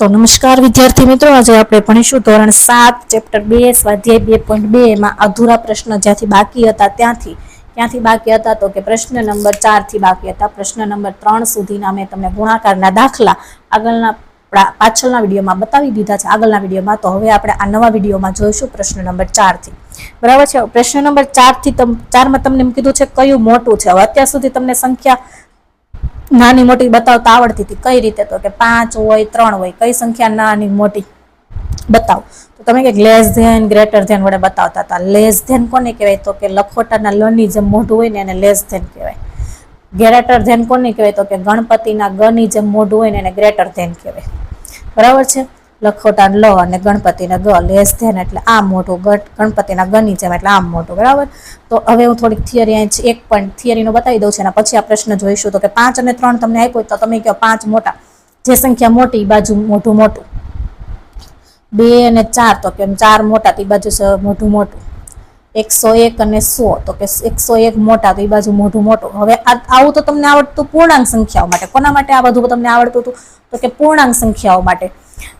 તો નમસ્કાર વિદ્યાર્થી મિત્રો, આજે આપણે ભણીશું ધોરણ સાત, ચેપ્ટર બે, સ્વાધ્યાય બે પોઈન્ટ બે માં અધૂરા પ્રશ્ન જ્યાંથી બાકી હતા ત્યાંથી. ક્યાંથી બાકી હતા તો કે પ્રશ્ન નંબર ચારથી બાકી હતા. પ્રશ્ન નંબર ત્રણ સુધીના મેં તમને ગુણાકારના દાખલા આગળના પાછળના વિડીયોમાં બતાવી દીધા છે. આગળના વિડીયોમાં તો હવે આપણે આ નવા વિડીયોમાં જોઈશું પ્રશ્ન નંબર ચારથી બરાબર છે? પ્રશ્ન નંબર ચારથી તમ, ચારમાં તમને એમ કીધું છે કયું મોટું છે? હવે અત્યાર સુધી તમને સંખ્યા નાની મોટી બતાવતા આવડતી હતી. કઈ રીતે તો કે પાંચ હોય, ત્રણ હોય, કઈ સંખ્યા નાની મોટી બતાવો. તો તમે કે લેસ ધેન ગ્રેટર ધેન વડે બતાવતા હતા. લેસ ધેન કોને કહેવાય? તો કે લખોટાના લની જેમ મોઢું હોય ને એને લેસ ધેન કહેવાય. ગ્રેટર ધેન કોને કહેવાય? તો કે ગણપતિના ગની જેમ મોઢું હોય ને એને ગ્રેટર ધેન કહેવાય. બરાબર છે? લખોટા લ અને ગણપતિને ગ લેસ ધેન એટલે આમ મોટું ગટ, ગણપતિના ગની જેમ એટલે આમ મોટું, બરાબર? તો હવે હું થોડીક થિયરી અહીં એક પોઈન્ટ થિયરીનો બતાવી દઉં છું અને પછી આ પ્રશ્ન જોઈશું. તો કે પાંચ અને ત્રણ તમને આપ્યો તો તમે કહો પાંચ મોટા. જે સંખ્યા મોટી બાજુ મોટું મોટું. બે અને ચાર, તો કેમ ચાર મોટા, તે બાજુ મોટું મોટું. એકસો એક અને સો, તો કે એકસો એક મોટા, તો એ બાજુ મોઢું મોટું. હવે આવું તો તમને આવડતું પૂર્ણાંક સંખ્યાઓ માટે. કોના માટે આ બધું તમને આવડતું હતું? તો કે પૂર્ણાંક સંખ્યાઓ માટે.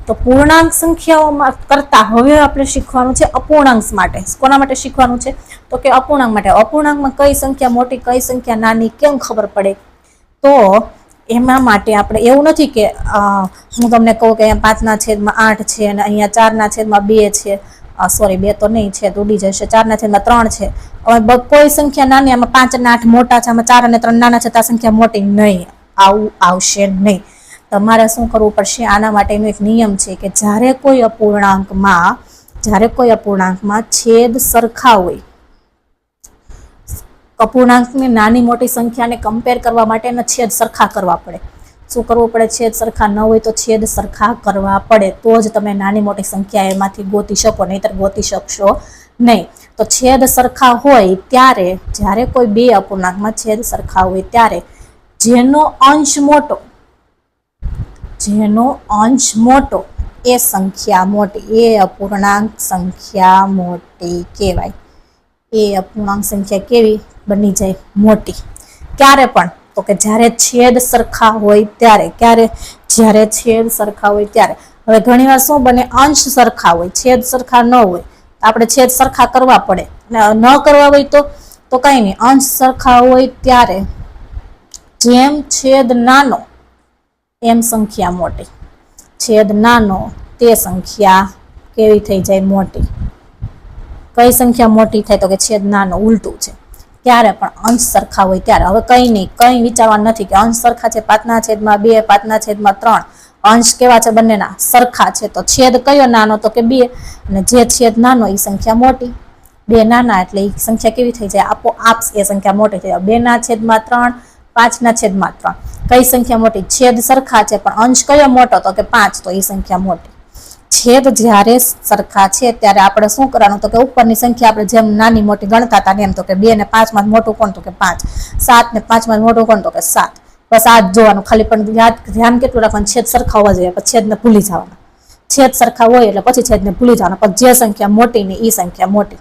તો પૂર્ણાંક સંખ્યાઓમાં કરતા હવે આપણે શીખવાનું છે અપૂર્ણાંક માટે. કોના માટે શીખવાનું છે? તો કે અપૂર્ણાંક માટે. અપૂર્ણાંકમાં કઈ સંખ્યા મોટી, કઈ સંખ્યા નાની, કેમ ખબર પડે? તો એમાં માટે આપણે એવું નથી કે હું તમને કહું કે અહીંયા પાંચના છેદમાં આઠ છે અને અહીંયા ચારના છેદમાં બે છે. સોરી બે તો નહીં છે ઉડી જશે ચારના છેદમાં ત્રણ છે. હવે કોઈ સંખ્યા નાની, આમાં પાંચ અને આઠ મોટા છે, આમાં ચાર અને ત્રણ નાના છે, તો સંખ્યા મોટી નહીં. આવું આવશે નહીં. તમારે શું કરવું પડશે? આના માટેનો એક નિયમ છે કે જ્યારે કોઈ અપૂર્ણાંકમાં, જ્યારે કોઈ અપૂર્ણાંકમાં છેદ સરખા હોય, અપૂર્ણાંકની નાની મોટી સંખ્યાને કમ્પેર કરવા માટેના છેદ સરખા કરવા પડે. શું કરવું પડે? છેદ સરખા ન હોય તો છેદ સરખા કરવા પડે. તો જ તમે નાની મોટી સંખ્યા એમાંથી ગોતી શકો, નહીંતર ગોતી શકશો નહીં. તો છેદ સરખા હોય ત્યારે, જ્યારે કોઈ બે અપૂર્ણાંકમાં છેદ સરખા હોય ત્યારે, જેનો અંશ મોટો, જેનો અંશ મોટો, એ સંખ્યા મોટી, એ અપૂર્ણાંક સંખ્યા મોટી કહેવાય. એ અપૂર્ણાંક સંખ્યા કેવી? બની જાય મોટી. ક્યારે પણ તો કે જ્યારે છેદ સરખા હોય ત્યારે, ક્યારે? જ્યારે છેદ સરખા હોય ત્યારે. હવે ઘણીવાર શું બને? અંશ સરખા હોય, છેદ સરખા ન હોય. આપણે છેદ સરખા કરવા પડે. ન કરવા હોય તો તો કંઈ નહીં. અંશ સરખા હોય ત્યારે જેમ છેદ નાનો, એમ સંખ્યા મોટી. છેદ નાનો, તે સંખ્યા કેવી થઈ જાય? મોટી. કઈ સંખ્યા મોટી થાય? તો કે છેદ નાનો, ઉલટું છે. ત્યારે પણ અંશ સરખા હોય ત્યારે. હવે કંઈ નહીં, કંઈ વિચારવાનું નથી કે અંશ સરખા છે પાંચના છેદમાં બે પાંચના છેદમાં ત્રણ. અંશ કેવા છે બંનેના? સરખા છે. તો છેદ કયો નાનો? તો કે બે. અને જે છેદ નાનો એ સંખ્યા મોટી. બે નાના એટલે એ સંખ્યા કેવી થઈ જાય? આપો આપ એ સંખ્યા મોટી થઈ જાય. બે ના છેદમાં ત્રણ પાંચના છેદમાં ત્રણ. કઈ સંખ્યા મોટી? છેદ સરખા છે, પણ અંશ કયો મોટો? તો કે પાંચ. તો એ સંખ્યા મોટી. છેદ જ્યારે સરખા છે ત્યારે આપણે શું કરવાનું? તો કે ઉપરની સંખ્યા આપણે જેમ નાની મોટી ગણતા હતા એમ, તો કે બે ને પાંચમાં મોટું કોણ? તો કે પાંચ. સાત ને પાંચમાં મોટું કોણ? તો કે સાત. બસ આ જોવાનું. ખાલી પણ યાદ ધ્યાન કેટલું રાખવાનું? છેદ સરખા હોવા જોઈએ. છેદને ભૂલી જવાના. છેદ સરખા હોય એટલે પછી છેદને ભૂલી જવાના. પણ જે સંખ્યા મોટી ને એ સંખ્યા મોટી.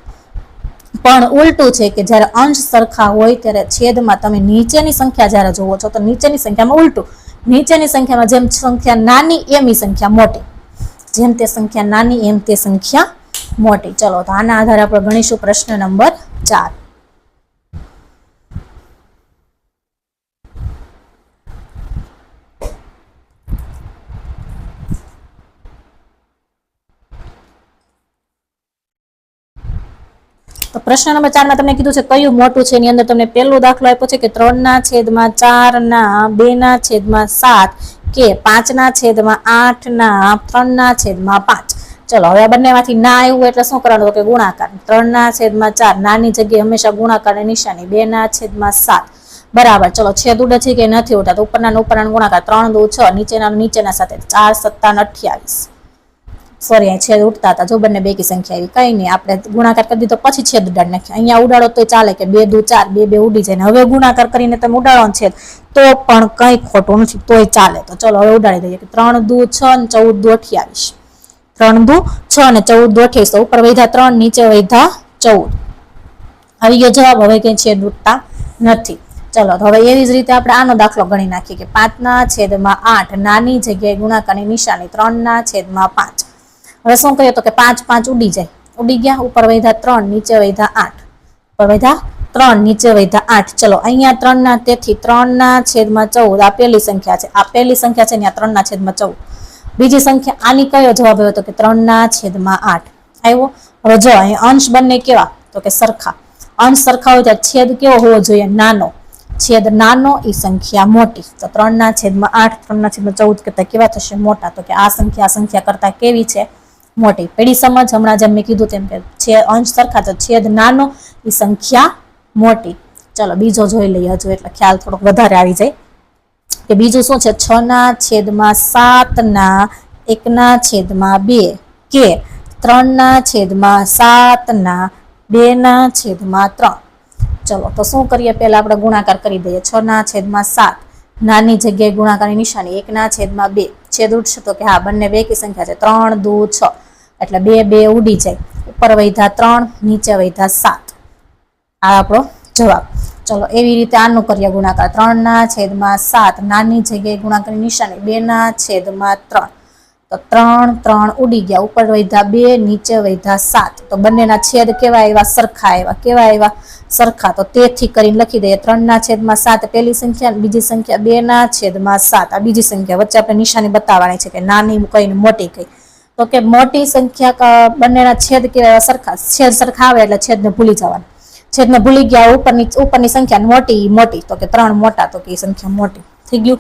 પણ ઉલટું છે કે જ્યારે અંશ સરખા હોય ત્યારે છેદમાં તમે નીચેની સંખ્યા જ્યારે જોવો છો, તો નીચેની સંખ્યામાં ઉલટું. નીચેની સંખ્યામાં જેમ સંખ્યા નાની, એમ સંખ્યા મોટી. જેમ તે સંખ્યા નાની, એમ તે સંખ્યા મોટી. ચલો, તો આના આધારે આપણે ગણીશું પ્રશ્ન નંબર ચાર. તો પ્રશ્ન નંબર ચારમાં તમને કીધું છે કયું મોટું છે? એની અંદર તમને પહેલો દાખલો આપ્યો છે કે ત્રણના છેદમાં ચારના, બેના છેદમાં સાત. કે પાંચના છેદમાં આઠના, ત્રણના છેદમાં પાંચ. ચલો, હવે આ બંનેમાંથી ના આવ્યું એટલે શું કરવાનું? કે ગુણાકાર. ત્રણના છેદમાં ચાર. નાની જગ્યાએ હંમેશા ગુણાકારની નિશાની. બેના છેદમાં સાત. બરાબર. ચલો, છેદ ઉડે છે કે નથી ઉડતા? ઉપરના ઉપરના ગુણાકાર. ત્રણ, દો, છ. નીચેના નીચેના સાથે. ચાર, સત્તા ને અઠ્યાવીસ. સોરી અહીં છેદ ઉઠતા હતા. જો બંને બેકી સંખ્યા આવી. કઈ નહીં, આપણે ગુણાકાર કરી દીધો, પછી છેદ ઉડાડી નાખ્યો. અહીંયા ઉડાડો તો ચાલે કે બે દુ ચાર, બે બે ઉડી જાય હવે ગુણાકાર કરીને તમે ઉડાડો છેદ. તો પણ કંઈ ખોટું નથી, તોય ચાલે. તો ચલો, હવે ઉડાડી દઈએ કે ત્રણ દુ છ ને ચૌદ દુ અઠ્યાવીસ. ત્રણ દુ છ ને ચૌદ દુ અઠ્યાવીસ. ઉપર વધ્યા ત્રણ, નીચે વધ્યા ચૌદ. આવી ગયો જવાબ હવે કંઈ છેદ ઉઠતા નથી. ચલો, તો હવે એવી જ રીતે આપણે આનો દાખલો ગણી નાખીએ કે પાંચના છેદમાં આઠ નાની જગ્યાએ ગુણાકારની નિશાની ત્રણના છેદમાં પાંચ. હવે શું કહ્યું તો કે પાંચ પાંચ ઉડી જાય. ઉડી ગયા, ઉપર વધ્યા ત્રણ, નીચે વધ્યા આઠ. ઉપર વધ્યા ત્રણ, નીચે વૈધા આઠ. ચલો, અહીંયા ત્રણના તેથી ત્રણના છેદમાં ચૌદ. આ પહેલી સંખ્યા છે. આ પહેલી સંખ્યા છે આ ત્રણના છેદમાં ચૌદ. બીજી સંખ્યા આની કયો જવાબ આવ્યો તો કે ત્રણના છેદમાં આઠ. આવ્યો? હવે જો અહીં અંશ બંને કેવા? તો કે સરખા. અંશ સરખા હોય ત્યારે છેદ કેવો હોવો જોઈએ? નાનો. છેદ નાનો એ સંખ્યા મોટી. તો ત્રણના છેદમાં આઠ, ત્રણના છેદમાં ચૌદ કરતા કેવા થશે? મોટા. તો કે આ સંખ્યા આ સંખ્યા કરતા કેવી છે? મોટી પેઢી સમજ હમણાં જેમ મેં કીધું તેમ કે છે અંશ સરખા તો છેદ નાનો એ સંખ્યા મોટી. ચલો, બીજો જોઈ લઈએ હજુ, એટલે ખ્યાલ થોડોક વધારે આવી જાય. કે બીજું શું છે? છ ના છેદમાં સાતના એકના છેદમાં બે. કે ત્રણના છેદમાં સાતના બેના છેદમાં ત્રણ. ચલો, તો શું કરીએ? પહેલાં આપણે ગુણાકાર કરી દઈએ. છ ના છેદમાં સાત. નાની જગ્યાએ ગુણાકારની નિશાની. એકના છેદમાં બે. છેદ ઉઠશે તો કે હા, બંને બે કી સંખ્યા છે. ત્રણ, દુ, છ. એટલે બે બે ઉડી જાય. ઉપર વૈધા ત્રણ, નીચે વૈધા સાત. આ આપણો જવાબ. ચલો, એવી રીતે આનું કરીએ ગુણાકાર. ત્રણના છેદમાં સાત. નાની જગ્યાએ ગુણાકારની નિશાની. બેના છેદમાં ત્રણ. તો ત્રણ ત્રણ ઉડી ગયા. ઉપર વૈધા બે, નીચે વૈધા સાત. તો બંનેના છેદ કેવા આવ્યા? સરખા આવ્યા. કેવા આવ્યા? સરખા. તો તેથી કરીને લખી દઈએ. ત્રણના છેદમાં સાત, પહેલી સંખ્યા, બીજી સંખ્યા, બેના છેદમાં સાત. આ બીજી સંખ્યા વચ્ચે આપણે નિશાની બતાવવાની છે કે નાની કઈ મોટી કઈ. તો કે મોટી સંખ્યા બંનેના છેદ સરખા છેદ સરખા આવે એટલે છેદને ભૂલી જવાના. છેદને ભૂલી ગયા ઉપરની ઉપરની સંખ્યા મોટી મોટી. તો કે ત્રણ મોટા, તો કે એ સંખ્યા મોટી. થઈ ગયું?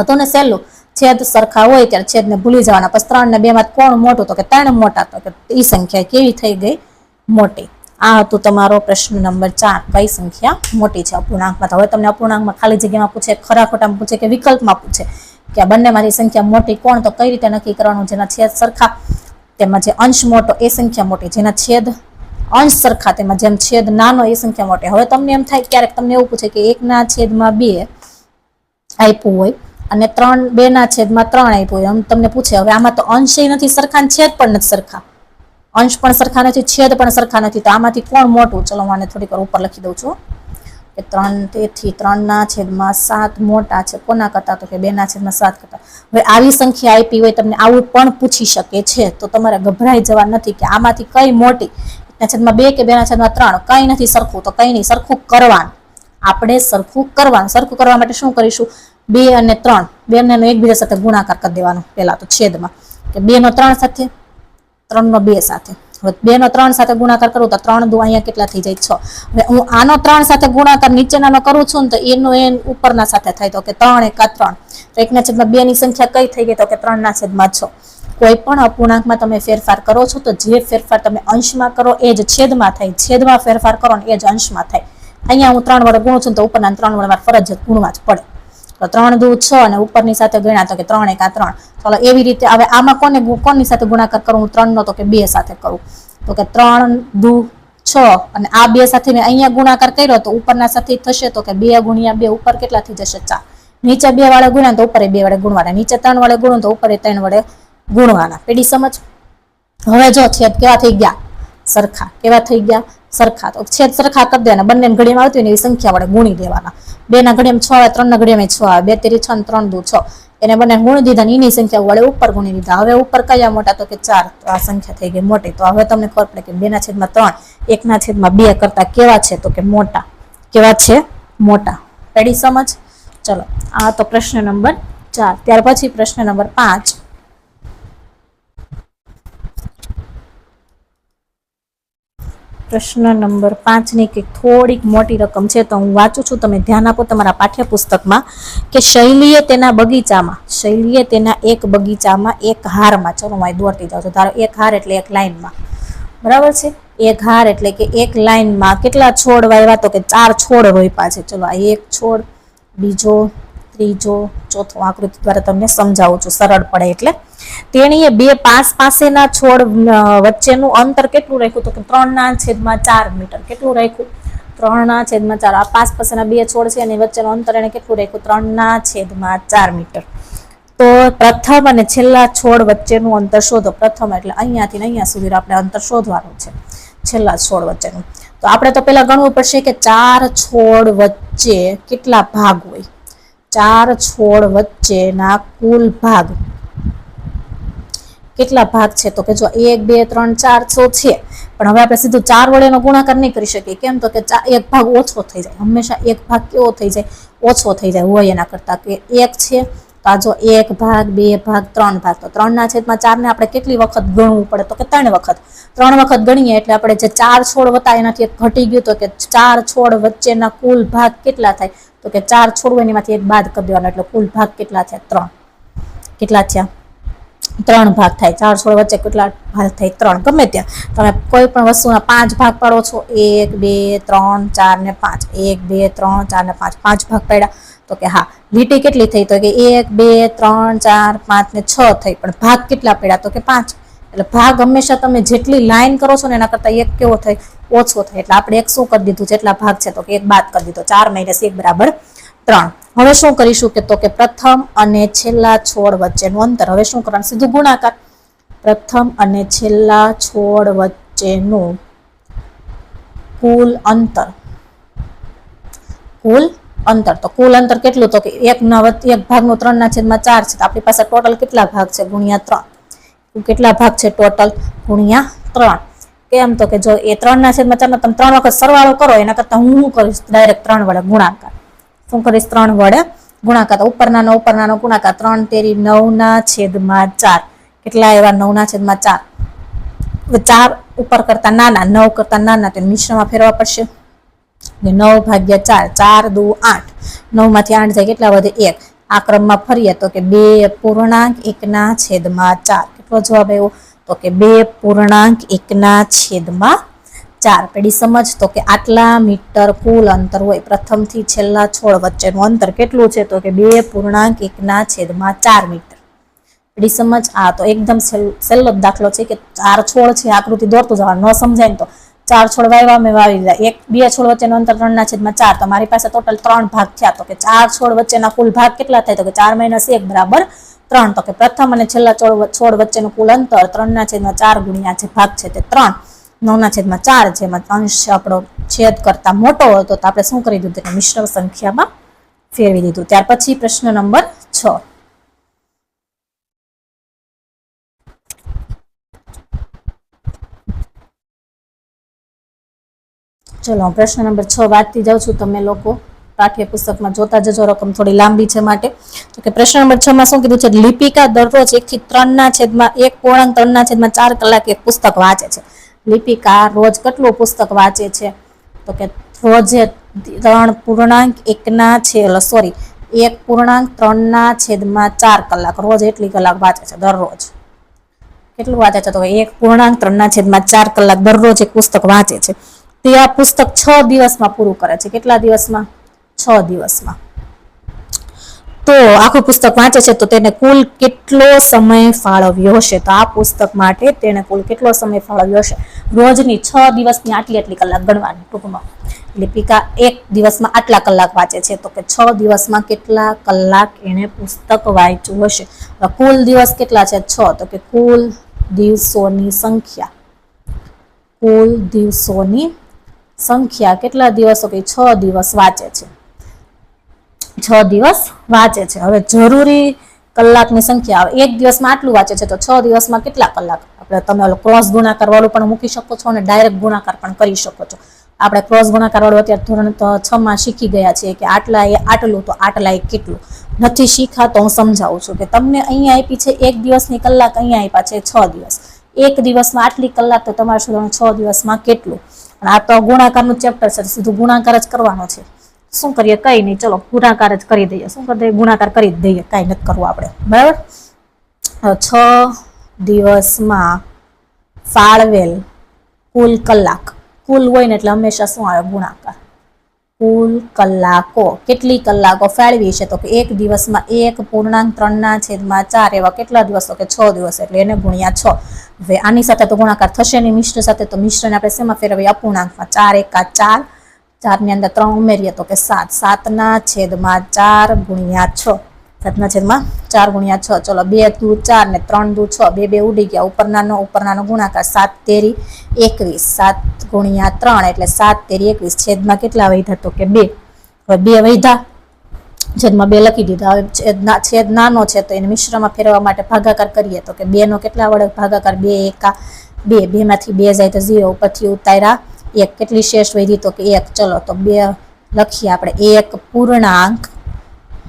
હતું ને સહેલું. છેદ સરખા હોય ત્યારે છેદને ભૂલી જવાના. પછી ત્રણ ને બે માં કોણ મોટું? તો કે ત્રણ મોટા. તો કે એ સંખ્યા કેવી થઈ ગઈ? મોટી. આ હતું તમારો પ્રશ્ન નંબર ચાર. કઈ સંખ્યા મોટી છે? અપૂર્ણાંકમાં તો હવે તમને અપૂર્ણાંકમાં ખાલી જગ્યામાં પૂછે ખરા ખોટામાં પૂછે કે વિકલ્પમાં પૂછે? કે આ બંનેમાંથી સંખ્યા મોટી કોણ? તો કઈ રીતે નક્કી કરવાનું? જેના છેદ સરખા, તેમાં જે અંશ મોટો એ સંખ્યા મોટી. જેના છેદ અંશ સરખા, તેમાં જેમ છેદ નાનો એ સંખ્યા મોટી. હવે તમને એમ થાય ક્યારેક તમને એવું પૂછે કે એકના છેદમાં બે આપ્યું હોય અને ત્રણ બે ના છેદમાં ત્રણ આપ્યું હોય. એમ તમને પૂછે, હવે આમાં તો અંશ નથી સરખા છેદ પણ નથી સરખા. અંશ પણ સરખા નથી, છેદ પણ સરખા નથી. તો આમાંથી કોણ મોટું? ચલો હું આને થોડીક ઉપર લખી દઉં છું. કે ત્રણ તેથી ત્રણના છેદમાં સાત મોટા છે. કોના કરતા? તો કે બેના છેદમાં સાત કરતા. હવે આવી સંખ્યા આપી હોય તમને આવું પણ પૂછી શકે છે. તો તમારે ગભરાઈ જવા નથી કે આમાંથી કઈ મોટી? એકના છેદમાં બે કે બેના છેદમાં ત્રણ? કઈ નથી સરખું. તો કઈ નહીં, સરખું કરવાનું. આપણે સરખું કરવાનું. સરખું કરવા માટે શું કરીશું? બે અને ત્રણ. બંનેનો એકબીજા સાથે ગુણાકાર કરી દેવાનો. પહેલાં તો છેદમાં. કે બે નો ત્રણ સાથે ત્રણનો બે સાથે. હવે બે નો ત્રણ સાથે ગુણાકાર કરું તો ત્રણ દુ અહીંયા કેટલા થઈ જાય? છ. હવે હું આનો ત્રણ સાથે ગુણાકાર નીચેનાનો કરું છું ને તો એનો એન ઉપરના સાથે થાય તો કે ત્રણ એકા ત્રણ. તો એકના છેદમાં બે ની સંખ્યા કઈ થઈ ગઈ તો કે ત્રણના છેદમાં છ. કોઈ પણ અપૂર્ણાંકમાં તમે ફેરફાર કરો છો તો જે ફેરફાર તમે અંશમાં કરો એ જ છેદમાં થાય. છેદમાં ફેરફાર કરો ને એ જ અંશમાં થાય. અહીંયા હું ત્રણ વડે ગુણું છું તો ઉપરના ત્રણ વડે ફરજિયાત ગુણવા જ પડે. તો ત્રણ દૂ છ અને ઉપરની સાથે ગણ્યા તો કે ત્રણ એકા ત્રણ. ચાલો એવી રીતે હવે આમાં કોને કોની સાથે ગુણાકાર કરું? હું ત્રણ નો તો કે બે સાથે કરું. તો કે ત્રણ દુ છ અને આ બે સાથે મેં અહીંયા ગુણાકાર કર્યો તો ઉપરના સાથે થશે તો કે બે ગુણ્યા બે ઉપર કેટલા થઈ જશે? ચાર. નીચે બે વાળે ગુણ્યા તો ઉપર બે વડે ગુણવાના. નીચે ત્રણ વડે ગુણો તો ઉપર ત્રણ વડે ગુણવાના. પેઢી સમજ હવે જો છેદ કેવા થઈ ગયા? સરખા. કેવા થઈ ગયા? સરખા તો છેદ સરખા કરી દેવાના. બંને ઘડીમાં આવતી હોય ને એવી સંખ્યા વડે ગુણી દેવાના. બે ના ઘડીમાં છ આવે ત્રણ ના ઘડીમાં છ આવે. બે તેરી છ ને ત્રણ દુ છ. એને બંને ગુણી દીધા ને એની સંખ્યા વડે ઉપર ગુણી દીધા. હવે ઉપર કયા મોટા તો કે ચાર? આ સંખ્યા થઈ ગઈ મોટી. તો હવે તમને ખબર પડે કે બે ના છેદમાં ત્રણ, એકના છેદમાં બે કરતા કેવા છે તો કે મોટા? કેવા છે? મોટા. રેડી સમજ? ચલો. આ તો પ્રશ્ન નંબર ચાર. ત્યાર પછી પ્રશ્ન નંબર પાંચ. પ્રશ્ન નંબર પાંચની કંઈક થોડીક મોટી રકમ છે તો હું વાંચું છું. તમે ધ્યાન આપો તમારા પાઠ્યપુસ્તકમાં કે શૈલીએ તેના બગીચામાં, શૈલીએ તેના એક બગીચામાં એક હારમાં. ચલો હું દોરતી જાઉં છું. ધારો એક હાર એટલે એક લાઇનમાં. બરાબર છે? એક હાર એટલે કે એક લાઈનમાં કેટલા છોડ વાવ્યા તો કે ચાર છોડ રોપ્યા છે. ચલો આ એક છોડ, બીજો ત્રીજો, ચોથો આકૃતિ દ્વારા તમને સમજાવું છું સરળ પડે એટલે. તેણીએ બે પાસ પાસેના છોડ વચ્ચેનું અંતર કેટલું રાખ્યું? તો કે ત્રણના છેદમાં ચાર મીટર. કેટલું રાખ્યું? ત્રણના છેદમાં ચાર. આ પાસ પાસેના બે છોડ છે અને વચ્ચેનું અંતર એને કેટલું રાખ્યું? ત્રણના છેદમાં ચાર મીટર. તો પ્રથમ અને છેલ્લા છોડ વચ્ચેનું અંતર શોધો. પ્રથમ એટલે અહીંયાથી અહીંયા સુધી આપણે અંતર શોધવાનું છે. છેલ્લા છોડ વચ્ચેનું. તો આપણે તો પહેલાં ગણવું પડશે કે ચાર છોડ વચ્ચે કેટલા ભાગ હોય? ચાર છોડ વચ્ચેના કુલ ભાગ. કેટલા ભાગ છે? તો કે જો એક, બે, ત્રણ, ચાર છો છે. પણ હવે આપણે સીધું ચાર વડેનો ગુણાકાર નહીં કરી શકીએ. કેમ? તો કે એક ભાગ ઓછો થઈ જાય. હંમેશા એક ભાગ કેવો થઈ જાય? ઓછો થઈ જાય હોય એના કરતાં. કે એક છે. તો આ જો એક ભાગ, બે ભાગ, ત્રણ ભાગ. તો ત્રણના છેદમાં ચારને આપણે કેટલી વખત ગણવું પડે? તો કે ત્રણ વખત. ત્રણ વખત ગણીએ એટલે આપણે જે ચાર છોડ વતા એનાથી એક ઘટી ગયું. તો કે ચાર છોડ વચ્ચેના કુલ ભાગ કેટલા થાય? તો કે ચાર છોડ હોય એમાંથી એક બાદ કરી દેવાનો. એટલે કુલ ભાગ કેટલા થયા? ત્રણ. કેટલા થયા? ત્રણ ભાગ થાય. ચાર છોડ વચ્ચે કેટલા ભાગ થાય? ત્રણ. ગમે ત્યાં. તમે કોઈ પણ વસ્તુના પાંચ ભાગ પાડો છો, એક, બે, ત્રણ, ચાર ને પાંચ. એક, બે, ત્રણ, ચાર ને પાંચ. પાંચ ભાગ પાડ્યા. તો કે હા લીટી કેટલી થઈ? તો કે એક, બે, ત્રણ, ચાર, પાંચ ને છ થઈ. પણ ભાગ કેટલા પડ્યા? તો કે પાંચ. એટલે ભાગ હંમેશા તમે જેટલી લાઈન કરો છો ને એના કરતાં એક કેવો થાય, ઓછો થાય. એટલે આપણે એક શું કરી દીધું? જેટલા ભાગ છે તો કે એક બાદ કરી દીધો. ચાર માઇનસ એક બરાબર ત્રણ. હવે શું કરીશું કે તો કે પ્રથમ અને છેલ્લા છોડ વચ્ચેનું અંતર. હવે શું કરવાનું? સીધું ગુણાકાર. પ્રથમ અને છેલ્લા છોડ વચ્ચેનું કુલ અંતર. કુલ અંતર. તો કુલ અંતર કેટલું? તો કે એક ભાગનું ત્રણના છેદમાં ચાર છે. તો આપણી પાસે ટોટલ કેટલા ભાગ છે? ગુણ્યા ત્રણ. કેટલા ભાગ છે ટોટલ ગુણ્યા ત્રણ. કેમ તો કે જો એ ત્રણના છેદમાં ચારનો તમે ત્રણ વખત સરવાળો કરો, એના કરતાં હું શું કરીશ? ડાયરેક્ટ ત્રણ વડે ગુણાકાર. શું કરીશ? ત્રણ વડે ગુણાકાર. ઉપરનાનો ઉપરનાનો ગુણાકાર. ત્રણ તેરી નવના છેદમાં ચાર. કેટલા એવા નવના છેદમાં ચાર. ચાર ઉપર કરતા નાના, નવ કરતા નાના તે મિશ્રમાં ફેરવા પડશે. નવ ભાગ્યા ચાર ચાર દુ આઠ. નવમાંથી આઠ જાય કેટલા વધે? એક. આ ક્રમમાં ફરીએ તો કે બે પૂર્ણાંક એકના છેદમાં ચાર. કેટલો જવાબ આવ્યો તો કે બે પૂર્ણાંક એકના છેદમાં ચાર. પેઢી સમજ, તો કે આટલા મીટર કુલ અંતર હોય. પ્રથમથી છેલ્લા છોડ વચ્ચેનું અંતર કેટલું છે? તો કે બે પૂર્ણાંક એકના છેદમાં ચાર મીટર. પેઢી સમજ, આ તો એકદમ સહેલ- દાખલો છે કે ચાર છોડ છે, આકૃતિ દોરતું જવાનું. ન સમજાય ને તો. ચાર છોડ વાવ્યા મેં વાવી દીધા એક, બે છોડ વચ્ચેનું અંતર ત્રણના છેદમાં ચાર. તો મારી પાસે ટોટલ ત્રણ ભાગ થયા. તો કે ચાર છોડ વચ્ચેના કુલ ભાગ કેટલા થાય? તો કે ચાર માઇનસ એક બરાબર ત્રણ. તો કે પ્રથમ અને છેલ્લા છોડ વચ્ચેનું કુલ અંતર ત્રણના છેદમાં ચાર ગુણ્યા જે ભાગ છે તે ત્રણ. નવના છેદમાં ચાર છે એમાં અંશ આપણો છેદ કરતા મોટો હતો, તો આપણે શું કરી દીધું? તેને મિશ્ર સંખ્યામાં ફેરવી દીધું. ત્યાર પછી પ્રશ્ન નંબર છ. ચલો પ્રશ્ન નંબર છ વાંચતી જાઉં છું. તમે લોકો પાઠ્ય પુસ્તકમાં જોતા જજો, રકમ થોડી લાંબી છે માટે. તો કે પ્રશ્ન નંબર છ માં શું કીધું છે? લિપિકા દરરોજ એક થી ત્રણના છેદમાં, એક પૂર્ણાંક ત્રણના છેદમાં ચાર કલાક એક પુસ્તક વાંચે છે. લિપિકા રોજ કેટલું પુસ્તક વાંચે છે? તો કે રોજે ત્રણ પૂર્ણાંક એકના છે સોરી એક પૂર્ણાંક ત્રણના છેદમાં ચાર કલાક રોજ એટલી કલાક વાંચે છે દરરોજ. કેટલું વાંચે છે? તો એક પૂર્ણાંક ત્રણના છેદમાં ચાર કલાક દરરોજ એક પુસ્તક વાંચે છે. તે આ પુસ્તક છ દિવસમાં પૂરું કરે છે. કેટલા દિવસમાં? છ દિવસમાં. તો આખું પુસ્તક વાંચે છે, તો તેને કુલ કેટલો સમય ફાળવ્યો હશે? તો આ પુસ્તક માટે તેને કુલ કેટલો સમય ફાળવ્યો હશે? રોજની છ દિવસની આટલી આટલી કલાક ગણવાની ટૂંકમાં. લિપિકા એક દિવસમાં આટલા કલાક વાંચે છે, તો કે છ દિવસમાં કેટલા કલાક એણે પુસ્તક વાંચ્યું હશે? કુલ દિવસ કેટલા છે? છ. તો કે કુલ દિવસોની સંખ્યા. કુલ દિવસોની સંખ્યા કેટલા દિવસો કે છ દિવસ વાંચે છે? છ દિવસ વાંચે છે. હવે જરૂરી કલાકની સંખ્યા આવે. એક દિવસમાં આટલું વાંચે છે. તો છ દિવસમાં કેટલા કલાક? આપણે તમે ઓલો ક્રોસ ગુણાકાર વાળું પણ મૂકી શકો છો અને ડાયરેક્ટ ગુણાકાર પણ કરી શકો છો. આપણે ક્રોસ ગુણાકાર વાળું અત્યારે ધોરણ છ માં શીખી ગયા છીએ કે આટલા એ આટલું તો આટલા એ કેટલું. નથી શીખા તો હું સમજાવું છું કે તમને અહીંયા આપી છે એક દિવસની કલાક, અહીંયા આપ્યા છે છ દિવસ. એક દિવસમાં આટલી કલાક તો તમારે શું છ દિવસમાં કેટલું? અને આ તો ગુણાકારનું ચેપ્ટર છે. સીધું ગુણાકાર જ કરવાનો છે. શું કરીએ? કઈ નહીં. ચલો, ગુણાકાર જ કરી દઈએ. શું કરી દઈએ? ગુણાકાર કરી દઈએ. કાંઈ નથી કરવું આપણે. બરાબર? છ દિવસમાં ફાળવેલ કુલ કલાક. કુલ હોય ને એટલે હંમેશા શું આવે? ગુણાકાર. કુલ કલાકો. કેટલી કલાકો ફાળવી છે? તો કે એક દિવસમાં એક પૂર્ણાંક ત્રણના છેદમાં ચાર એવા કેટલા દિવસ? કે છ દિવસ. એટલે એને ગુણ્યા છ. હવે આની સાથે તો ગુણાકાર થશે નહીં. મિશ્ર સાથે તો મિશ્રને આપણે શેમાં ફેરવીએ? અપૂર્ણાંકમાં. ચાર એકા ચાર. ચારની અંદર ત્રણ ઉમેરીએ તો કે સાત. સાતના છેદમાં ચાર ગુણ્યા છ. સાતના છેદમાં ચાર ગુણ્યા છ. ચલો, બે દુ ચાર ને ત્રણ દુ છ. બે બે ઉડી ગયા. ઉપરનાનો ઉપરનાનો ગુણાકાર સાત તેરી એકવીસ. સાત ગુણ્યા ત્રણ એટલે સાત તેરી એકવીસ. છેદમાં કેટલા વૈધા તો કે બે. હવે બે વૈધા છેદમાં બે લખી દીધા. હવે છેદ નાનો છે તો એને મિશ્રમાં ફેરવવા માટે ભાગાકાર કરીએ તો કે બેનો કેટલા વડે ભાગાકાર? બે એકા, બે. બેમાંથી બે જાય તો ઝીરો. ઉપરથી ઉતાર્યા એક કેટલી શેષ વધી તો કે એક, ચલો તો બે લખીએ આપણે. એક પૂર્ણાંક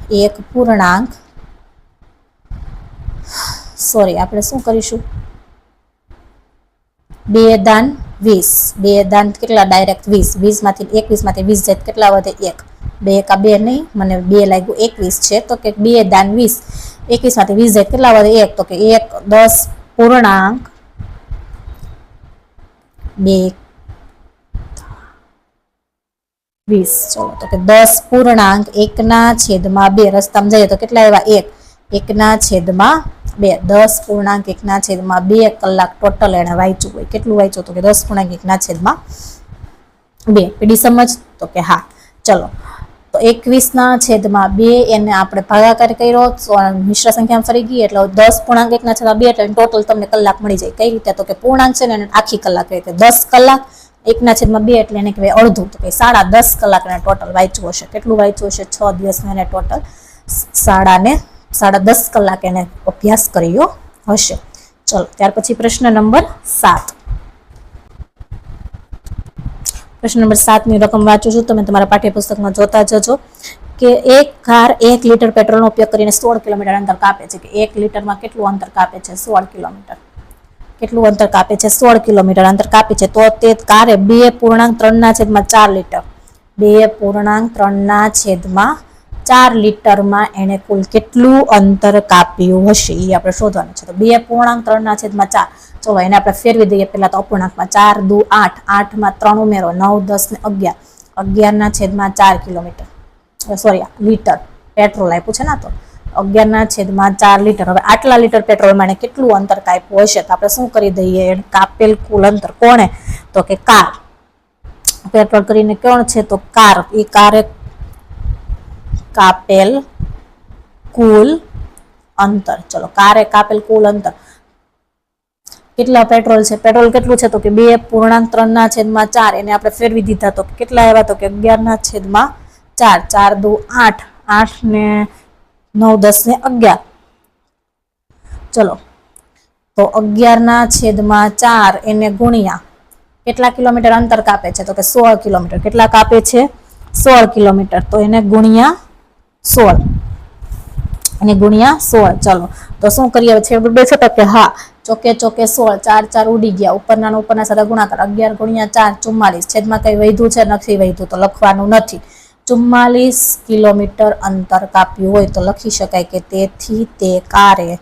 એક પૂર્ણાંક. સોરી આપણે શું કરીશું? બે દાન વીસ. બે દાન કેટલા? ડાયરેક્ટ વીસ. વીસમાંથી એકવીસમાંથી વીસ જાય કેટલા વધે? એક. બે એકા બે નહીં? મને બે લાગ્યું એકવીસ છે. તો કે બે દાન વીસ. એકવીસમાંથી વીસ જાય કેટલા વધે? એક. તો કે એક, દસ, પૂર્ણાંક. બે વીસ. ચલો, તો કે દસ પૂર્ણાંક એકના છેદમાં બે. રસ્તામાં જઈએ તો કેટલા એવા એક. એકના છેદમાં બે. દસ પૂર્ણાંક એકના છેદમાં બે કલાક ટોટલ એણે વાંચ્યું હોય. કેટલું વાંચ્યું તો કે દસ પૂર્ણાંક એકના છેદમાં બે. પીડી સમજ? તો કે હા. ચલો, તો એકવીસના છેદમાં બે એને આપણે ભાગાકાર કર્યો મિશ્ર સંખ્યામાં ફરી ગઈ. એટલે દસ પૂર્ણાંક એકના છેદમાં બે એટલે ટોટલ તમને કલાક મળી જાય. કઈ રીતે? તો કે પૂર્ણાંક છે ને આખી કલાક કે દસ કલાક. એકના છેદમાં બે એટલે એને કહેવાય અડધું. તો કે સાડા દસ કલાક એને ટોટલ વાંચવું હશે. કેટલું વાંચ્યું હશે? છ દિવસમાં એને ટોટલ સાડાને, સાડા દસ કલાક એને અભ્યાસ કર્યો હશે. ચલો, ત્યાર પછી પ્રશ્ન નંબર સાત. પ્રશ્ન નંબર સાતની રકમ વાંચું છું. તમે તમારા પાઠ્યપુસ્તકમાં જોતા જજો કે એક કાર એક લીટર પેટ્રોલનો ઉપયોગ કરીને સોળ કિલોમીટર અંતર કાપે છે કે એક લીટરમાં કેટલું અંતર કાપે છે? સોળ કિલોમીટર. કેટલું અંતર કાપે છે? સોળ કિલોમીટર અંતર કાપે છે. તો તે કારે બે પૂર્ણાંક ત્રણના છેદમાં ચાર લીટર. બે પૂર્ણાંક ત્રણના છેદમાં ચાર લીટરમાં એણે કુલ કેટલું અંતર કાપ્યું હશે? એ આપણે શોધવાનું છે. તો બે પૂર્ણાંક ત્રણના છેદમાં ચાર. ચલો એને આપણે ફેરવી દઈએ પહેલાં તો અપૂર્ણાંકમાં ચાર, દુ, આઠ. આઠમાં ત્રણ ઉમેરો, નવ, દસ ને અગિયાર. અગિયારના છેદમાં ચાર કિલોમીટર. Sorry litre. પેટ્રોલ આપ્યું છે ને તો. અગિયારના છેદમાં ચાર લીટર. હવે આટલા લીટર પેટ્રોલમાં એને કેટલું અંતર કાપ્યું હશે તો આપણે શું કરી દઈએ? એને કાપેલ કુલ અંતર કોણે? તો કે કાર. પેટ્રોલ કરીને કોણ છે? તો કાર. એ કારે કાપેલ કુલ અંતર. ચલો, કારે કાપેલ કુલ અંતર. કેટલા પેટ્રોલ છે? પેટ્રોલ કેટલું છે? તો કે બે પૂર્ણાંક ત્રણના છેદમાં ચાર. એને આપણે ફેરવી દીધા. તો કેટલા આવ્યા? તો કે અગિયારના છેદમાં ચાર. ચાર દુ આઠ. આઠ ને નવ, દસ ને અગિયાર. ચલો. તો અગિયારના છેદમાં ચાર એને ગુણ્યા. કેટલા કિલોમીટર અંતર કાપે છે? તો કે સોળ કિલોમીટર. કેટલા કાપે છે? સોળ કિલોમીટર. તો એને ગુણ્યા સોળ. અને ગુણ્યા સોળ. ચલો. તો શું કરીએ? છે બેસો તો કે હા. ચોકે ચોકે સોળ. ચાર ચાર ઉડી ગયા. ઉપરના ઉપરના સાથે ગુણાકાર. અગિયાર ગુણ્યા ચાર ચુમ્માલીસ છેદમાં કઈ વધ્યું છે? નથી વધ્યું. તો લખવાનું નથી. ચુમ્માલીસ કિલોમીટર અંતર કાપ્યું હોય તો લખી શકાય કે તેથી તે કારે.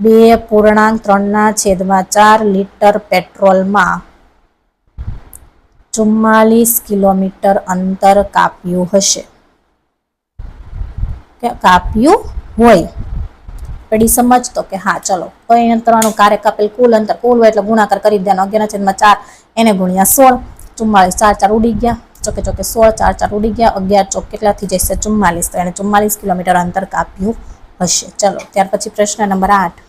બે પૂર્ણાંક ત્રણના છેદમાં ચાર લીટર પેટ્રોલમાં ચુમ્માલીસ કિલોમીટર અંતર કાપ્યું હશે. કાપ્યું હોય. પડી સમજતો કે હા, ચલો કોઈ અંતરવાનું કાર્ય કાપેલ કુલ અંતર, કુલ હોય એટલે ગુણાકાર કરી દેવાનો. અગિયાર છેદમાં ચાર, એને ગુણ્યા સોળ. ચુમ્માળીસ ચાર ચાર ઉડી ગયા. ચોકે ચોકે સોળ ચાર ચાર ઉડી ગયા, અગિયાર ચોક કેટલા જશે ચુમ્માલીસ. તો એને ચુમ્માલીસ કિલોમીટર અંતર કાપ્યું હશે. ચલો, ત્યાર પછી પ્રશ્ન નંબર આઠ.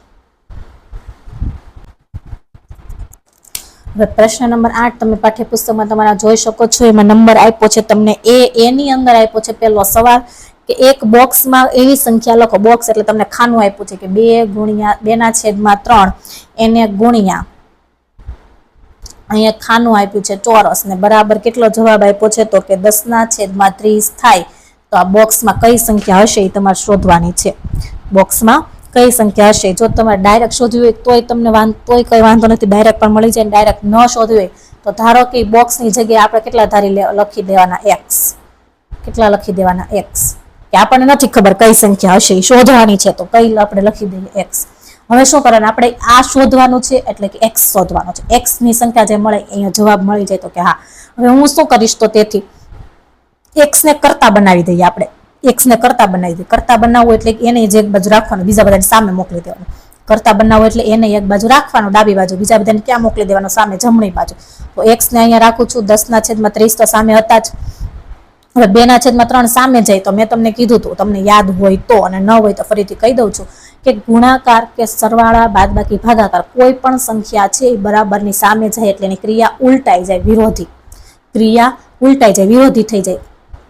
હવે પ્રશ્ન નંબર આઠ તમે પાઠ્યપુસ્તકમાં તમારા જોઈ શકો છો. એમાં નંબર આપ્યો છે તમને એ એની અંદર આપ્યો છે પહેલો સવાલ કે એક બોક્સમાં એવી સંખ્યા લખો. બોક્સ એટલે તમને ખાનું આપ્યું છે કે બે ગુણ્યા બેના છેદમાં ત્રણ. એને ગુણ્યા. અહીંયા ખાનું આપ્યું છે ચોરસ ને બરાબર કેટલો જવાબ આપ્યો છે તો કે દસના છેદમાં ત્રીસ થાય તો આ બોક્સમાં કઈ સંખ્યા હશે એ તમારે શોધવાની છે. બોક્સમાં કઈ સંખ્યા હશે? જો તમારે ડાયરેક્ટ શોધવી હોય તોય તમને તોય કઈ વાંધો નથી, ડાયરેક્ટ પણ મળી જાય ડાયરેક્ટ ન શોધવી હોય તો ધારો કે બોક્સની જગ્યાએ આપણે કેટલા ધારી લખી દેવાના એક્સ કેટલા લખી દેવાના એક્સ કે આપણને નથી ખબર કઈ સંખ્યા હશે એ શોધવાની છે તો કઈ આપણે લખી દઈએ એક્સ હવે શું કરવાનું? આપણે આ શોધવાનું છે એટલે કે એક્સ શોધવાનો છે. એક્સની સંખ્યા જે મળે, અહીંયા જવાબ મળી જાય તો કે હા. હવે હું શું કરીશ તો તેથી? એક્સ ને કરતા બનાવી દઈએ આપણે. એક્સ ને કરતા બનાવી દઈએ. કરતા બનાવવું એટલે એને જ એક બાજુ રાખવાનું, બીજા બધાને સામે મોકલી દેવાનું. કરતા બનાવવું એટલે એને એક બાજુ રાખવાનું, ડાબી બાજુ. બીજા બધાને ક્યાં મોકલી દેવાનું? સામે જમણી બાજુ. તો એક્સ ને અહીંયા રાખું છું. દસના છેદમાં ત્રીસ તો સામે હતા જ. હવે બેના છેદમાં ત્રણ સામે જાય તો મેં તમને કીધું હતું, તમને યાદ હોય તો અને ન હોય તો ફરીથી કહી દઉં છું કે ગુણાકાર કે સરવાળા બાદબાકી ભાગાકાર કોઈ પણ સંખ્યા છે એ બરાબરની સામે જાય એટલે એની ક્રિયા ઉલટાઈ જાય વિરોધી. ક્રિયા ઉલટાઈ જાય, વિરોધી થઈ જાય.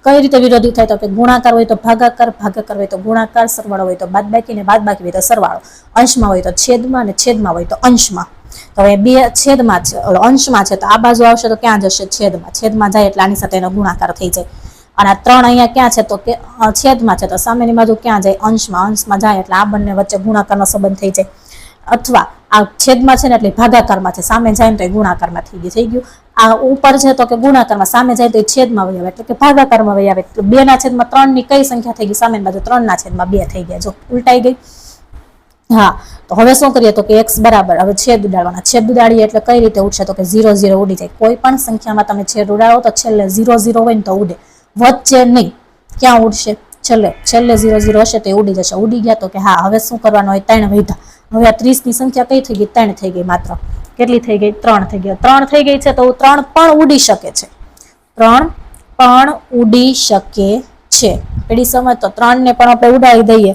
કઈ રીતે વિરોધી થાય તો કે ગુણાકાર હોય તો ભાગાકાર ભાગાકાર હોય તો ગુણાકાર, સરવાળો હોય તો બાદબાકી ને બાદબાકી હોય તો સરવાળો. અંશમાં હોય તો છેદમાં અને છેદમાં હોય તો અંશમાં. તો હવે બે છેદમાં છે અંશમાં છે તો આ બાજુ આવશે તો ક્યાં જશે? છેદમાં. છેદમાં જાય એટલે આની સાથે એનો ગુણાકાર થઈ જાય. અને આ ત્રણ અહીંયા ક્યાં છે તો કે છેદમાં છે. તો સામેની બાજુ ક્યાં જાય? અંશમાં. અંશમાં જાય એટલે આ બંને વચ્ચે ગુણાકારનો સંબંધ થઈ જાય. અથવા આ છેદમાં છે ને એટલે ભાગાકારમાં છે. સામે જાય ને તો એ ગુણાકારમાં થઈ ગયું થઈ ગયું. આ ઉપર છે તો કે ગુણાકારમાં. સામે જાય તો એ છેદમાં વહી આવે. એટલે કે ભાગાકારમાં વહી આવે. એટલે બે ના છેદમાં ત્રણની કઈ સંખ્યા થઈ ગઈ? સામેની બાજુ ત્રણ ના છેદમાં બે થઈ ગયા. જો, ઉલટાઈ ગઈ. હા, તો હવે શું કરીએ તો કે એક્સ બરાબર. હવે છેદ ઉડાડવાના. છેદ ઉડાડીએ એટલે કઈ રીતે ઉડશે? તો કે ઝીરો ઝીરો ઉડી જાય. કોઈ પણ સંખ્યામાં તમે છેદ ઉડાડો તો છેલ્લે ઝીરો ઝીરો હોય ને તો ઉડે. વચ્ચે નહીં. ક્યાં ઉડશે? છેલ્લે છેલ્લે ઝીરો ઝીરો હશે તો એ ઉડી જશે. ઉડી ગયા તો કે હા, હવે શું કરવાનું હોય? ત્રણ વૈધા. હવે આ ત્રીસની સંખ્યા કઈ થઈ ગઈ? ત્રણ થઈ ગઈ માત્ર. કેટલી થઈ ગઈ? ત્રણ થઈ ગઈ. ત્રણ થઈ ગઈ છે તો ત્રણ પણ ઉડી શકે છે. ત્રણ પણ ઉડી શકે છે. પેલી સમજ તો ત્રણ ને પણ આપણે ઉડાવી દઈએ.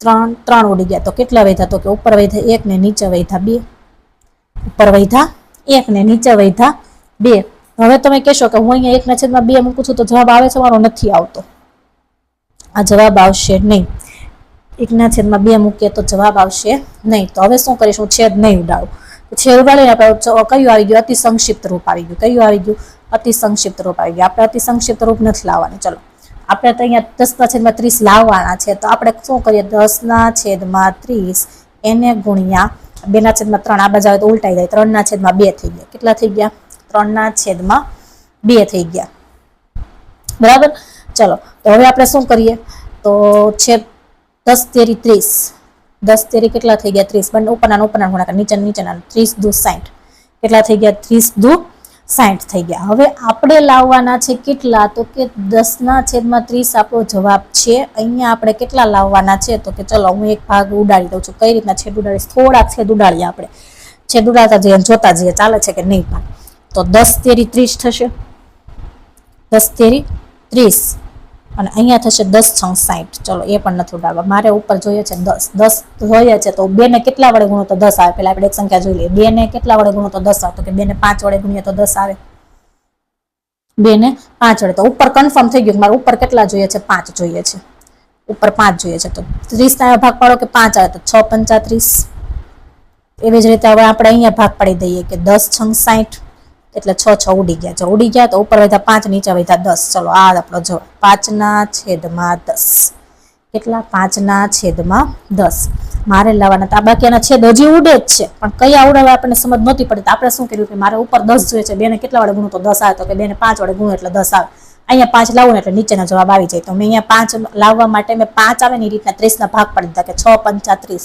ત્રણ ત્રણ ઉડી ગયા. તો કેટલા વૈધા? તો કે ઉપર વૈધા એક ને નીચે વૈધા બે. ઉપર વૈધા એક ને નીચે વૈધા બે. હવે તમે કહેશો કે હું અહીંયા એકના છેદમાં બે મૂકું છું તો જવાબ આવે છે? મારો નથી આવતો. આ જવાબ આવશે નહીં. એકના છેદમાં બે મૂકીએ તો જવાબ આવશે નહીં. તો હવે શું કરીશું? છેદ નહીં ઉડાડું. છેદ ઉડાડીને આપણે કયું આવી ગયું? અતિ સંક્ષિપ્ત રૂપ આવી ગયું. કયું આવી ગયું? અતિ સંક્ષિપ્ત રૂપ આવી ગયું. આપણે અતિ સંક્ષિપ્ત રૂપ નથી લાવવાનું. ચલો. આપણે તો અહીંયા દસના છેદમાં ત્રીસ લાવવાના છે. તો આપણે શું કરીએ? દસના છેદમાં ત્રીસ, એને ગુણ્યા બેના છેદમાં ત્રણ. આ બાજુ આવે તો ઉલટાઈ જાય. ત્રણના છેદમાં બે થઈ ગયા. કેટલા થઈ ગયા? ત્રણના છેદમાં બે થઈ ગયા. બરાબર? ચલો, તો હવે આપણે શું કરીએ? તો છે દસ તેરી ત્રીસ. દસ તેરી કેટલા થઈ ગયા? ત્રીસ. બંને ઉપરના ઉપરના ગુણાકાર. નીચે નીચેના ત્રીસ દુ સાઠ કેટલા થઈ ગયા? ત્રીસ દુ સાઠ થઈ ગયા. હવે આપણે લાવવાના છે કેટલા? તો કે દસના છેદમાં ત્રીસ આપણો જવાબ છે. અહીંયા આપણે કેટલા લાવવાના છે? તો કે ચલો, હું એક ભાગ ઉડાડી દઉં છું. કઈ રીતના છેદ ઉડાડીશ? થોડાક છેદ ઉડાડીએ આપણે. છેદ ઉડાડતા જઈએ જોતા જઈએ, ચાલે છે કે નહીં પણ. તો દસ તેરી ત્રીસ થશે. દસ તેરી ત્રીસ. અને અહીંયા થશે દસ છ સાઠ ચલો, એ પણ નથી ઉડાડવા. મારે ઉપર જોઈએ છે દસ. દસ જોઈએ છે તો બે ને કેટલા વડે ગુણો તો દસ આવે? પેલા આપણે એક સંખ્યા જોઈ લઈએ. બે ને કેટલા વડે ગુણો તો દસ આવે? તો કે બે ને પાંચ વડે ગુણીએ તો દસ આવે. બે ને પાંચ વડે. તો ઉપર કન્ફર્મ થઈ ગયું મારે ઉપર કેટલા જોઈએ છે? પાંચ જોઈએ છે. ઉપર પાંચ જોઈએ છે. તો ત્રીસ ના ભાગ પાડો કે પાંચ આવે? તો છ પંચાત્રીસ એવી જ રીતે હવે આપણે અહીંયા ભાગ પાડી દઈએ કે દસ છ સાઠ એટલે છ છ ઉડી ગયા જો ઉડી ગયા તો ઉપર વધ્યા પાંચ, નીચે વધ્યા દસ. ચલો, આ આપણો જવાબ. પાંચના છેદમાં દસ. કેટલા? પાંચના છેદમાં દસ. મારે લાવવાના તો આ બાકીના છેદ હજી ઉડે જ છે. પણ કયા ઉડાવે આપણને સમજ નહોતી પડતી. આપણે શું કર્યું કે મારે ઉપર દસ જોઈએ છે. બેને કેટલા વડે ગુણું? તો દસ આવે. તો કે બેને પાંચ વડે ગુણું એટલે દસ આવે. અહીંયા પાંચ લાવું એટલે નીચેનો જવાબ આવી જાય. તો મેં અહીંયા પાંચ લાવવા માટે મેં પાંચ આવે ને એ રીતના ત્રીસના ભાગ પાડી દીધા કે છ પંચા ત્રીસ.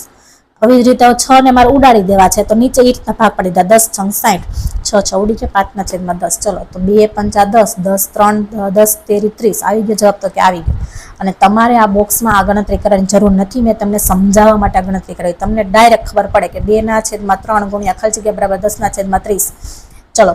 આવી જ રીતે છ ને મારે ઉડાડી દેવા છે. તો નીચે ઈટના ભાગ પડી દીધા દસ છંગ સાઠ છ છ ઉડી ગયા પાંચના છેદમાં દસ. ચલો, તો બે પંચા દસ દસ ત્રણ, દસ તેરી ત્રીસ. આવી ગયો જવાબ તો કે આવી ગયો. અને તમારે આ બોક્સમાં આ ગણતરી કરવાની જરૂર નથી. મેં તમને સમજાવવા માટે આ ગણતરી કરાવી તમને ડાયરેક્ટ ખબર પડે કે બે ના છેદમાં ત્રણ ગુણ્યા ખર્ચ ગયા બરાબર દસના છેદમાં ત્રીસ. ચલો,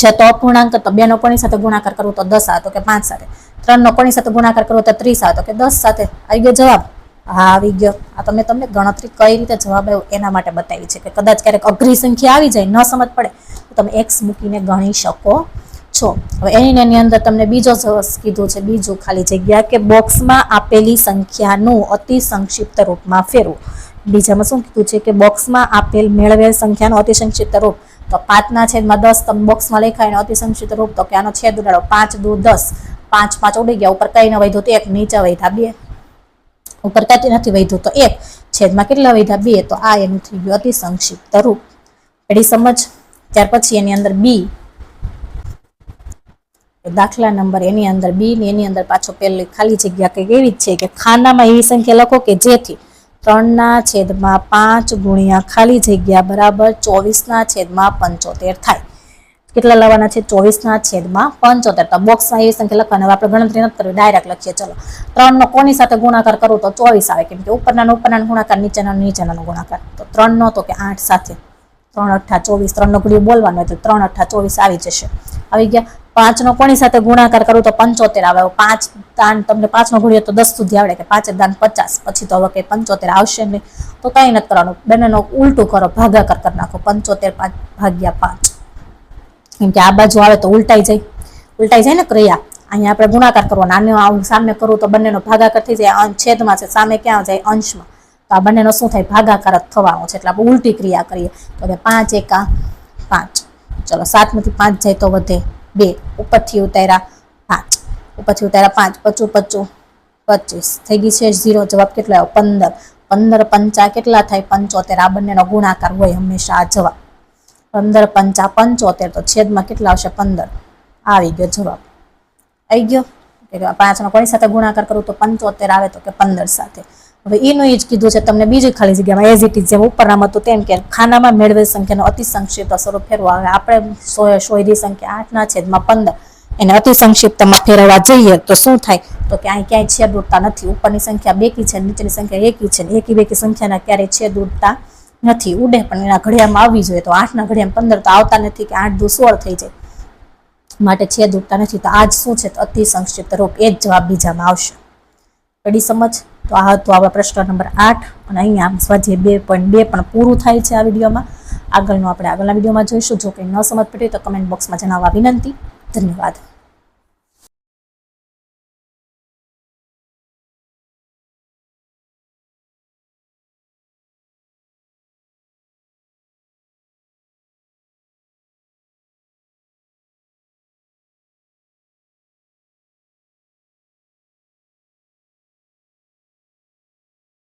છે તો અપૂર્ણાંક. તો બેનો કોની સાથે ગુણાકાર કરવો? તો દસ આવે. તો કે પાંચ સાથે. ત્રણનો કોની સાથે ગુણાકાર કરવો? તો ત્રીસ આવે. તો કે દસ સાથે. આવી ગયો જવાબ? હા, આવી ગયો. આ તમે તમને ગણતરી કઈ રીતે જવાબ આવ્યો એના માટે બતાવી છે કે કદાચ ક્યારેક અઘરી સંખ્યા આવી જાય, ન સમજ પડે, તો તમે એક્સ મૂકીને ગણી શકો છો. હવે એની એની અંદર તમને બીજો કીધું છે, બીજું ખાલી જગ્યા કે બોક્સમાં આપેલી સંખ્યાનું અતિ સંક્ષિપ્ત રૂપમાં ફેરવું. બીજામાં શું કીધું છે કે બોક્સમાં આપેલ મેળવેલ સંખ્યાનું અતિ સંક્ષિપ્ત રૂપ, તો પાંચના છેદમાં દસ તમે બોક્સમાં લખાય ને અતિ સંક્ષિપ્ત રૂપ, તો કે આનો છેદ ઉડાડો. પાંચ દૂર દસ, પાંચ પાંચ ઉડી ગયા, ઉપર કઈ ન વધ્યું તો એક નીચે વધ્યા, બે. ઉપર કાંઈ નથી વધ્યું. તો એક, છેદમાં કેટલા વધ્યા? બે, તો આ એનું થઈ ગયું અતિ સંક્ષિપ્ત રૂપ. એડી સમજ? ત્યાર પછી એની અંદર બી. દાખલા નંબર, એની અંદર બી ને એની અંદર પાછો પેલી ખાલી જગ્યા કંઈક એવી જ છે કે ખાનામાં એવી સંખ્યા લખો કે જેથી ત્રણના છેદમાં પાંચ ગુણ્યા ખાલી જગ્યા બરાબર ચોવીસના છેદમાં પંચોતેર થાય. કેટલા લાવવાના છે? ચોવીસના છેદમાં પંચોતેર. તો બોક્સમાં એવી સંખ્યા લખવાની આપણે ગણતરી નથી કરવી ડાયરેક્ટ લખીએ. ચલો. ત્રણનો કોની સાથે ગુણાકાર કરું? તો ચોવીસ આવે. કેમ કે ઉપરના ઉપરના ગુણાકાર, નીચેના નીચેનાનો ગુણાકાર. તો ત્રણનો તો કે આઠ સાથે. ત્રણ અઠ્ઠા ચોવીસ. ત્રણનો ઘડીઓ બોલવાનો એટલે ત્રણ અઠ્ઠા ચોવીસ આવી જશે. આવી ગયા. પાંચનો કોની સાથે ગુણાકાર કરું? તો પંચોતેર આવે. પાંચ દાન તમને પાંચનો ગુણ્યો તો દસ સુધી આવડે કે પાંચ દાન પચાસ. પછી તો હવે કે પંચોતેર આવશે નહીં. તો કંઈ નથી કરવાનું. બંનેનો ઉલટું કરો. ભાગાકાર કરી નાખો. પંચોતેર પાંચ ભાગ્યા પાંચ. કેમ કે આ બાજુ આવે તો ઉલટાઈ જાય. ઉલટાઈ જાય ને ક્રિયા. અહીંયા આપણે ગુણાકાર કરવાનો આને આવું સામે કરું તો બંનેનો ભાગાકાર થઈ જાય. છેદમાં છે. સામે ક્યાં જાય? અંશમાં. તો આ બંનેનો શું થાય? ભાગાકાર જ થવાનો છે. એટલે આપણે ઉલટી ક્રિયા કરીએ. તો કે પાંચ એકા પાંચ. ચલો, સાતમાંથી પાંચ જાય તો વધે બે. ઉપરથી ઉતાર્યા પાંચ. ઉપરથી ઉતાર્યા પાંચ. પચું પચું, પચીસ. થઈ ગઈ છે ઝીરો. જવાબ કેટલો આવ્યો? પંદર. પંદર પંચા કેટલા થાય? પંચોતેર. આ બંનેનો ગુણાકાર હોય હંમેશા આ જવાબ. પંદર પંચા પંચોતેર, તો છેદમાં કેટલા આવશે? પંદર. આવી ગયો જવાબ. આવી ગયો? કે પાંચનો કોની સાથે ગુણાકાર કરું? તો પંચોતેર આવે તો કે પંદર સાથે. હવે એનું એ જ કીધું છે, તમને બીજી ખાલી જગ્યામાં એઝ ઇટ ઇઝ જેમ ઉપરનામાં હતું તેમ કે ખાનામાં મેળવેલ સંખ્યાનો અતિ સંક્ષિપ્ત સ્વરૂપ ફેરવા. આવે આપણે સોય શોધી સંખ્યા આઠના છેદમાં પંદર. એને અતિ સંક્ષિપ્તમાં ફેરવવા જઈએ તો શું થાય? તો કે અહીં ક્યાંય છેદ ઉડતા નથી. ઉપરની સંખ્યા બેકી છે, નીચેની સંખ્યા એકી છે એકી બેકી સંખ્યાના ક્યારેય છેદ ઉડતા નથી, ઉડે પણ એના ઘડિયામાં આવવી જોઈએ તો આઠના ઘડિયામાં પંદર તો આવતા નથી કે આઠ દુ સોળ થઈ જાય. માટે છેદ ઉડતા નથી તો આજ શું છે તો અતિ સંક્ષિપ્ત રૂપ, એ જ જવાબ બીજામાં આવશે. કડી સમજ? તો આ હતો આપણા પ્રશ્ન નંબર આઠ અને અહીંયા આમ સ્વાધ્યાય બે પોઈન્ટ બે પણ પૂરું થાય છે આ વિડીયોમાં. આગળનું આપણે આગળના વિડીયોમાં જોઈશું. જો કંઈ ન સમજ પડે તો કમેન્ટ બોક્સમાં જણાવવા વિનંતી. ધન્યવાદ.